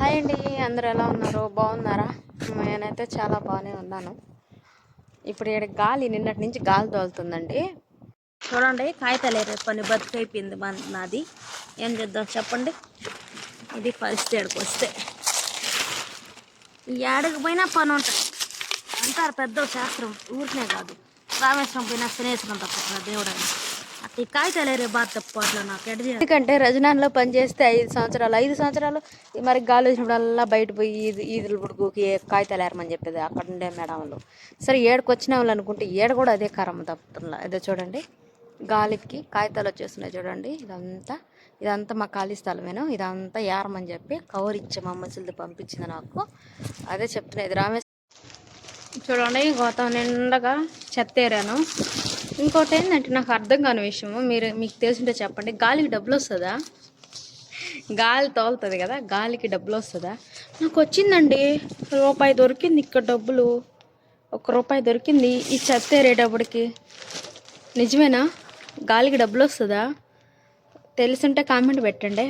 Hi అండి అందరూ ఎలా ఉన్నారు? బాగున్నారా? నేనైతే చాలా బాగానే ఉన్నాను. ఇప్పుడు ఇక్కడ గాలి నిన్నటి నుంచి గాలి తోలుతుందండి. చూడండి కాగితాలు పని బతుకైపోయింది నాది. ఏం చేద్దాం చెప్పండి? ఇది పరిస్థితి ఇక్కడికి వస్తే. ఈ ఏడకి పోయినా పని ఉంటుంది. అంటారు పెద్ద శాస్త్రం ఊరినే కాదు. రామేశ్వరం పోయినా శనేశ్వరం తప్ప దేవుడు ఈ కాగితాలు రేపు బాధ నాకు ఎడ ఎందుకంటే రజనాన్లో పని చేస్తే ఐదు సంవత్సరాలు ఐదు సంవత్సరాలు మరి గాలి వచ్చినప్పుడల్లా బయట పోయి ఈది ఈదుల బుడుగుకి కాగితాలు ఏరమని చెప్పేది అక్కడ ఉండే మేడంలు. సరే ఏడకు వచ్చిన వాళ్ళు అనుకుంటే ఏడ కూడా అదే కరమ్మ తప్పుతుందా? ఇదో చూడండి. గాలికి కాగితాలు వచ్చేస్తున్నాయి చూడండి. ఇదంతా ఇదంతా మా ఖాళీ స్థలమేను. ఇదంతా ఏరమని చెప్పి కవర్ ఇచ్చే మా మనుషులది పంపించింది నాకు. అదే చెప్తున్నది రామేశ్వరం చూడండి గోతం నిండగా చెత్తేరాను ఇంకోటి ఏంటంటే నాకు అర్థం కాని విషయము మీరు మీకు తెలిసింటే చెప్పండి. గాలికి డబ్బులు వస్తుందా? గాలి తోలుతుంది కదా గాలికి డబ్బులు వస్తుందా? నాకు వచ్చిందండి. రూపాయి దొరికింది ఇక్కడ డబ్బులు. ఒక రూపాయి దొరికింది ఈ చెత్తేరేటప్పటికి నిజమేనా? గాలికి డబ్బులు వస్తుందా? తెలుసుంటే కామెంట్ పెట్టండి.